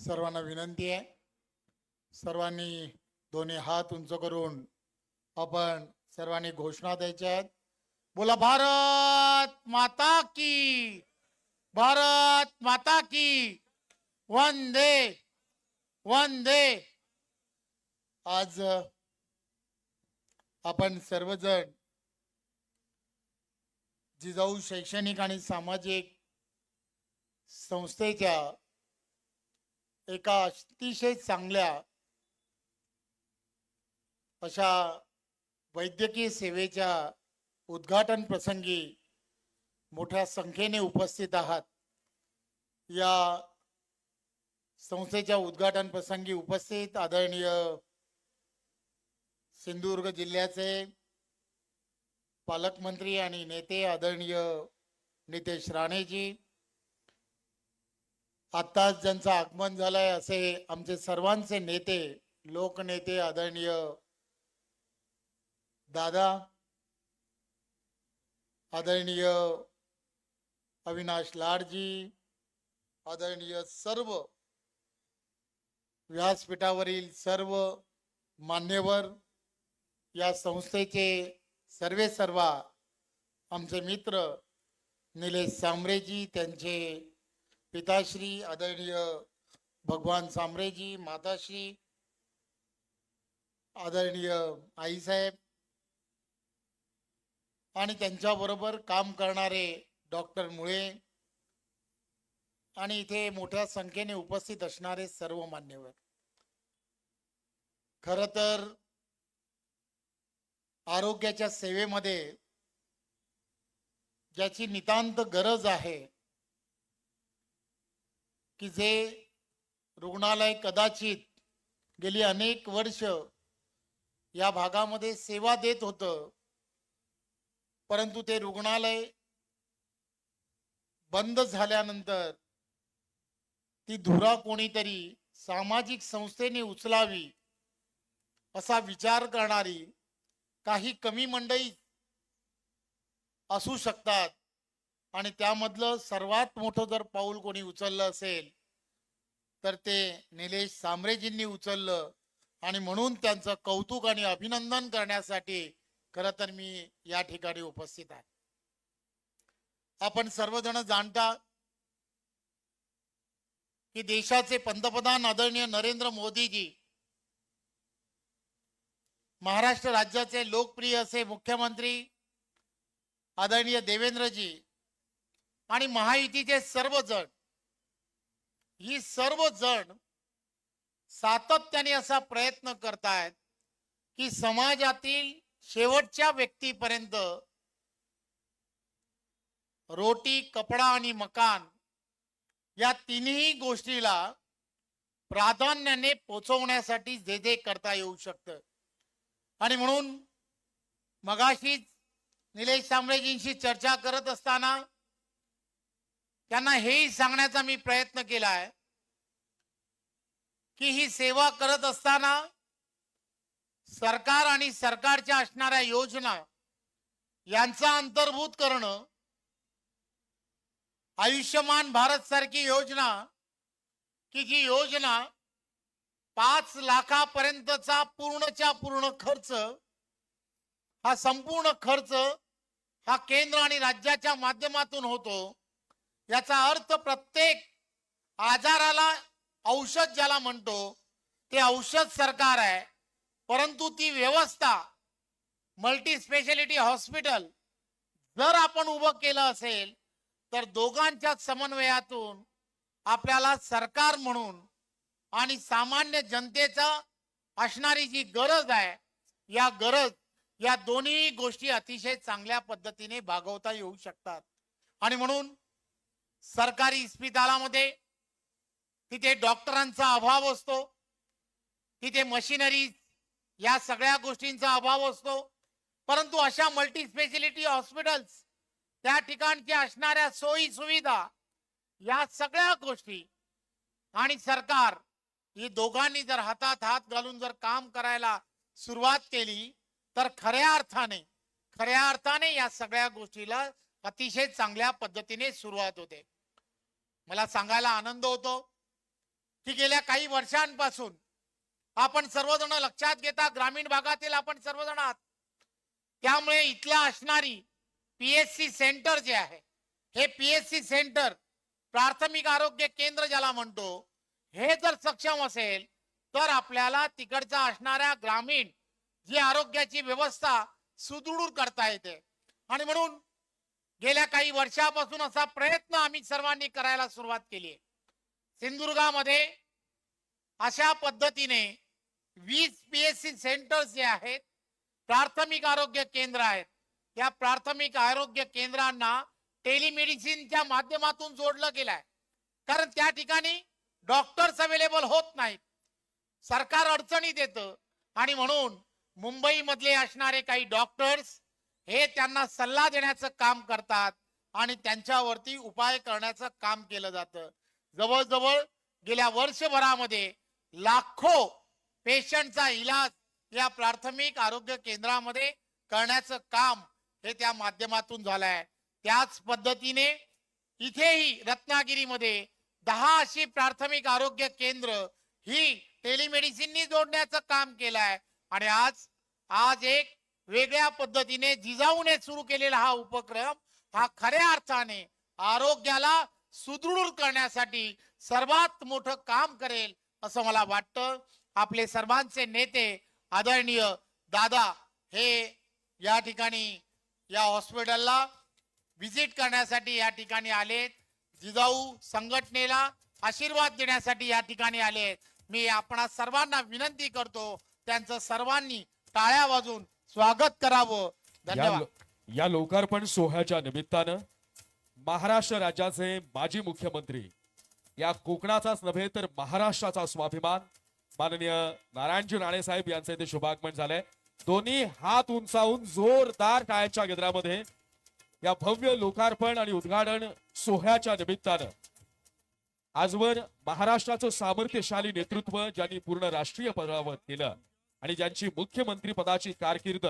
सर्वांना विनंती आहे. सर्वांनी दोन्ही हात उंच करून आपण सर्वांनी घोषणा द्यायच्या आहेत. बोला भारत माता की भारत माता की वंदे वंदे. आज आपण सर्वजण जिजाऊ शैक्षणिक आणि सामाजिक संस्थेच्या एका अतिशय चांगल्या अशा वैद्यकीय सेवेच्या उद्घाटन प्रसंगी मोठ्या संख्येने उपस्थित आहात. या संस्थेच्या उद्घाटन प्रसंगी उपस्थित आदरणीय सिंधुदुर्ग जिल्ह्याचे पालकमंत्री आणि नेते आदरणीय नितेश राणेजी आत्ताच ज्यांचं आगमन झालंय असे आमचे सर्वांचे नेते लोकनेते आदरणीय दादा आदरणीय अविनाश लाडजी आदरणीय सर्व व्यासपीठावरील सर्व मान्यवर या संस्थेचे सर्वे सर्वा आमचे मित्र निलेश सांबरेजी त्यांचे पिताश्री आदरणीय भगवान सांबरेजी माताश्री आदरणीय आईसाहेब आणि त्यांच्याबरोबर काम करणारे डॉक्टर मुळे आणि इथे मोठ्या संख्येने उपस्थित असणारे सर्व मान्यवर. खर तर आरोग्याच्या सेवेमध्ये ज्याची नितांत गरज आहे की जे रुग्णालय कदाचित गेली अनेक वर्ष या भागामध्ये सेवा देत होतं परंतु ते रुग्णालय बंद झाल्यानंतर ती धुरा कोणीतरी सामाजिक संस्थेने उचलावी असा विचार करणारी काही कमी मंडळी असू शकतात. आणि त्यामधलं सर्वात मोठं जर पाऊल कोणी उचललं असेल तर ते निलेश सांबरेजींनी उचललं. आणि म्हणून त्यांचं कौतुक आणि अभिनंदन करण्यासाठी खर तर मी या ठिकाणी उपस्थित आहे. आपण सर्वजण जाणता की देशाचे पंतप्रधान आदरणीय नरेंद्र मोदीजी महाराष्ट्र राज्याचे लोकप्रिय असे मुख्यमंत्री आदरणीय देवेंद्रजी आणि महायुतीचे सर्वजण ही सर्व जण सातत्याने असा प्रयत्न करतायत की समाजातील शेवटच्या व्यक्तीपर्यंत रोटी कपडा आणि मकान या तिन्ही गोष्टीला प्राधान्याने पोचवण्यासाठी जे जे करता येऊ शकतं. आणि म्हणून मगाशीच निलेश सांबळेजींशी चर्चा करत असताना त्यांना हेही सांगण्याचा मी प्रयत्न केला आहे की ही सेवा करत असताना सरकार आणि सरकारच्या असणाऱ्या योजना यांचा अंतर्भूत करणं आयुष्यमान भारत सारखी योजना की जी योजना पाच लाखापर्यंतचा पूर्णच्या पूर्ण खर्च हा संपूर्ण खर्च हा केंद्र आणि राज्याच्या माध्यमातून होतो. याचा अर्थ प्रत्येक आजाराला औषध ज्याला म्हणतो ते औषध सरकार आहे. परंतु ती व्यवस्था मल्टी स्पेशालिटी हॉस्पिटल जर आपण उभं केलं असेल तर दोघांच्या समन्वयातून आपल्याला सरकार म्हणून आणि सामान्य जनतेचा असणारी जी गरज आहे या गरज या दोन्ही गोष्टी अतिशय चांगल्या पद्धतीने भागवता येऊ शकतात. आणि म्हणून सरकारी इस्पितळामध्ये तिथे डॉक्टरांचा अभाव असतो तिथे मशिनरी या सगळ्या गोष्टींचा अभाव असतो. परंतु अशा मल्टी स्पेशलिटी हॉस्पिटल्स त्या ठिकाणच्या असणाऱ्या सोयी सुविधा या सगळ्या गोष्टी आणि सरकार ही दोघांनी जर हातात हात घालून जर काम करायला सुरुवात केली तर खऱ्या अर्थाने खऱ्या अर्थाने या सगळ्या गोष्टीला अतिशय चांगल्या पद्धतीने सुरुवात होते. मला सांगायला आनंद होतो की गेल्या काही वर्षांपासून आपण सर्वजण लक्षात घेता ग्रामीण भागातील आपण सर्वजण आहात. त्यामुळे इथल्या असणारी पीएससी सेंटर जे आहे हे पीएससी सेंटर प्राथमिक आरोग्य केंद्र ज्याला म्हणतो हे जर सक्षम असेल तर आपल्याला तिकडचा असणाऱ्या ग्रामीण जी आरोग्याची व्यवस्था सुदृढ करता येते. आणि म्हणून गेल्या काही वर्षापासून असा प्रयत्न आम्ही सर्वांनी करायला सुरुवात केली आहे. सिंधुदुर्गामध्ये अशा पद्धतीने वीस पीएचसी सेंटर्स जे आहेत प्राथमिक आरोग्य केंद्र आहेत. या प्राथमिक आरोग्य केंद्रांना टेलिमेडिसिनच्या माध्यमातून जोडलं गेलं आहे. कारण त्या ठिकाणी डॉक्टर्स अवेलेबल होत नाहीत. सरकार अडचणी देतं आणि म्हणून मुंबईमधले असणारे काही डॉक्टर्स हे त्यांना सल्ला देण्याचं काम करतात आणि त्यांच्यावरती उपाय करण्याचं काम केलं जातं. जवळजवळ गेल्या वर्षभरामध्ये लाखो पेशंटचा इलाज या प्राथमिक आरोग्य केंद्रामध्ये करण्याचं काम हे त्या माध्यमातून झालंय. त्याच पद्धतीने इथेही रत्नागिरीमध्ये दहा अशी प्राथमिक आरोग्य केंद्र ही टेलिमेडिसिननी जोडण्याचं काम केलंय. आणि आज आज एक वेगळ्या पद्धतीने जिजाऊने सुरू केलेला हा उपक्रम हा खऱ्या अर्थाने आरोग्याला सुदृढ करण्यासाठी सर्वात मोठं काम करेल असं मला वाटतं. आपले सर्वांचे नेते आदरणीय दादा हे या ठिकाणी या हॉस्पिटलला व्हिजिट करण्यासाठी या ठिकाणी आलेत. जिजाऊ संघटनेला आशीर्वाद देण्यासाठी या ठिकाणी आलेत. मी आपणा सर्वांना विनंती करतो त्यांचं सर्वांनी टाळ्या वाजून स्वागत करावं. या धन्यवाद. लो- या लोकार्पण सोहळ्याच्या निमित्तानं महाराष्ट्र राज्याचे माजी मुख्यमंत्री या कोकणाचाच नव्हे तर महाराष्ट्राचा स्वाभिमान माननीय नारायणजी राणे साहेब यांचे इथे शुभागमन झालंय. दोन्ही हात उंचावून जोरदार टाळ्याच्या गजरामध्ये या भव्य लोकार्पण आणि उद्घाटन सोहळ्याच्या निमित्तानं आजवर महाराष्ट्राचं सामर्थ्यशाली नेतृत्व ज्यांनी पूर्ण राष्ट्रीय पदावर केलं आणि ज्यांची मुख्यमंत्री पदाची कारकीर्द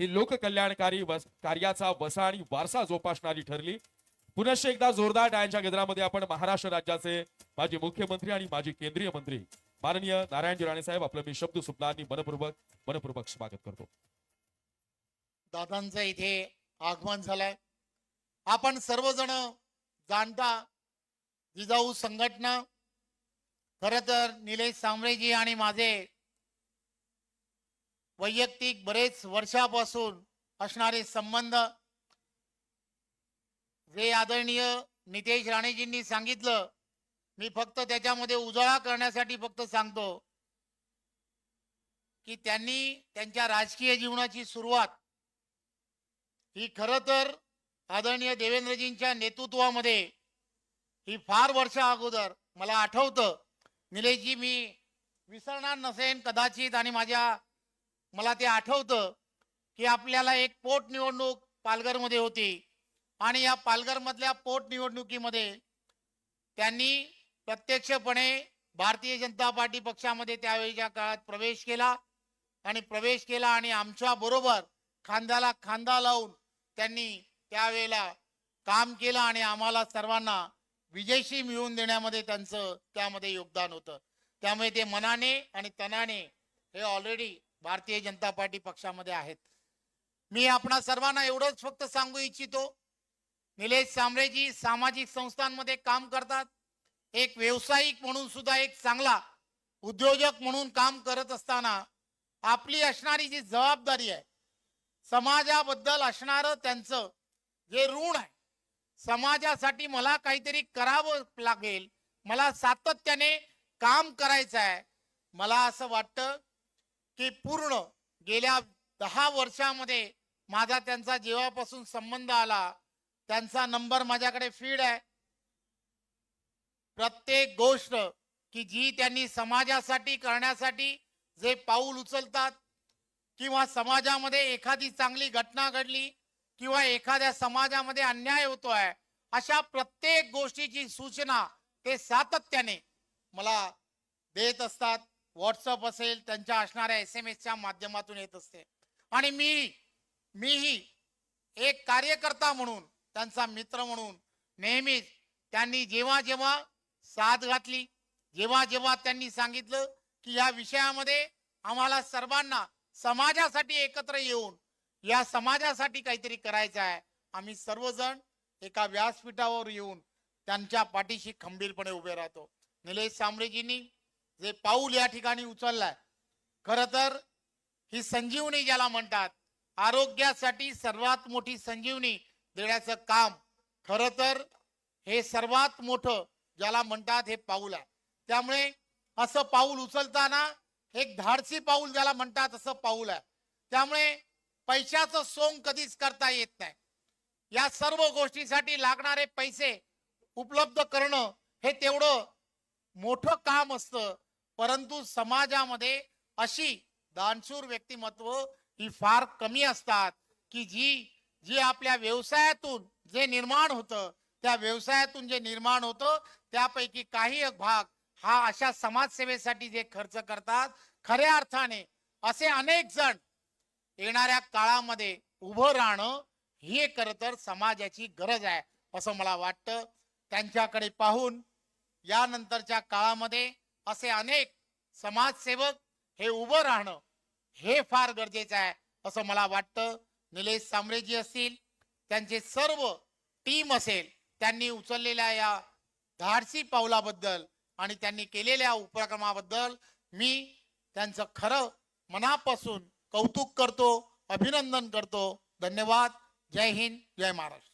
ही लोककल्याणकारी वस- कार्याचा वसा आणि वारसा जोपासणारी ठरली. पुनश्च एकदा जोरदार टाळ्यांच्या गजरामध्ये आपण महाराष्ट्र राज्याचे माजी मुख्यमंत्री आणि माजी केंद्रीय मंत्री माननीय नारायणजी राणे साहेब आपलं मी शब्द सुपलांनी मनपूर्वक मनपूर्वक स्वागत करतो. दादांचं इथे आगमन झालंय. आपण सर्वजण जाणता जिजाऊ संघटना. खर तर निलेश सांबळेजी आणि माझे वैयक्तिक बरेच वर्षापासून असणारे संबंध. जे आदरणीय नितेश राणेजींनी सांगितलं मी फक्त त्याच्यामध्ये उजाळा करण्यासाठी फक्त सांगतो की त्यांनी त्यांच्या राजकीय जीवनाची सुरुवात ही खर तर आदरणीय देवेंद्रजींच्या नेतृत्वामध्ये ही फार वर्षा अगोदर मला आठवतं. निलेशजी मी विसरणार नसेन कदाचित आणि माझ्या मला ते आठवतं की आपल्याला एक पोटनिवडणूक पालघरमध्ये होती. आणि या पालघरमधल्या पोटनिवडणुकीमध्ये त्यांनी प्रत्यक्षपणे भारतीय जनता पार्टी पक्षामध्ये त्यावेळीच्या काळात प्रवेश केला. आणि प्रवेश केला आणि आमच्या बरोबर खांद्याला खांदा लावून त्यांनी त्यावेळेला काम केलं आणि आम्हाला सर्वांना विजयशी मिळवून देण्यामध्ये त्यांचं त्यामध्ये योगदान होतं. त्यामुळे ते मनाने आणि तनाने हे ऑलरेडी भारतीय जनता पार्टी पक्षामध्ये आहेत. मी आपणा सर्वांना एवढंच फक्त सांगू इच्छितो निलेश सांबळेजी सामाजिक संस्थांमध्ये काम करतात. एक व्यावसायिक म्हणून सुद्धा एक चांगला उद्योजक म्हणून काम करत असताना आपली असणारी जी जबाबदारी आहे समाजाबद्दल असणारं त्यांचं जे ऋण आहे समाजासाठी मला काहीतरी करावं लागेल मला सातत्याने काम करायचं आहे मला असं वाटतं की पूर्ण गेल्या दहा वर्षामध्ये माझा त्यांचा जेव्हापासून संबंध आला त्यांचा नंबर माझ्याकडे फीड आहे. प्रत्येक गोष्ट की जी त्यांनी समाजासाठी करण्यासाठी जे पाऊल उचलतात किंवा समाजामध्ये एखादी चांगली घटना घडली किंवा एखाद्या समाजामध्ये अन्याय होतोय अशा प्रत्येक गोष्टीची सूचना ते सातत्याने मला देत असतात. व्हॉट्सअप असेल त्यांच्या असणाऱ्या एस एम एसच्या माध्यमातून येत असते. आणि मी मीही एक कार्यकर्ता म्हणून त्यांचा मित्र म्हणून नेहमीच त्यांनी जेव्हा जेव्हा साथ घातली जेव्हा जेव्हा त्यांनी सांगितलं की या विषयामध्ये आम्हाला सर्वांना समाजासाठी एकत्र येऊन या समाजासाठी काहीतरी करायचं आहे आम्ही सर्वजण एका व्यासपीठावर येऊन त्यांच्या पाठीशी खंबीरपणे उभे राहतो. निलेश सांबरेजींनी जे पाऊल या ठिकाणी उचललाय. खर तर ही संजीवनी ज्याला म्हणतात आरोग्यासाठी सर्वात मोठी संजीवनी देण्याचं काम. खर तर हे सर्वात मोठं ज्याला म्हणतात हे पाऊल आहे. त्यामुळे असं पाऊल उचलताना एक धाडसी पाऊल ज्याला म्हणतात असं पाऊल आहे. त्यामुळे पैशाचं सोंग कधीच करता येत नाही. या सर्व गोष्टीसाठी लागणारे पैसे उपलब्ध करणं हे तेवढं मोठं काम असतं. परंतु समाजामध्ये अशी दानशूर व्यक्तिमत्व ही फार कमी असतात की जी जी आपल्या व्यवसायातून जे निर्माण होतं त्या व्यवसायातून जे निर्माण होतं त्यापैकी काही एक भाग हा अशा समाजसेवेसाठी जे खर्च करतात खऱ्या अर्थाने असे अनेक जण येणाऱ्या काळामध्ये उभं राहणं हे खर तर समाजाची गरज आहे असं मला वाटतं. त्यांच्याकडे पाहून यानंतरच्या काळामध्ये असे अनेक समाजसेवक हे उभं राहणं हे फार गरजेचं आहे असं मला वाटतं. निलेश सामरेजी असतील त्यांचे सर्व टीम असेल त्यांनी उचललेल्या या धाडसी पावलाबद्दल आणि त्यांनी केलेल्या उपक्रमाबद्दल मी त्यांचं खरं मनापासून कौतुक करतो अभिनंदन करतो. धन्यवाद. जय हिंद. जय महाराष्ट्र.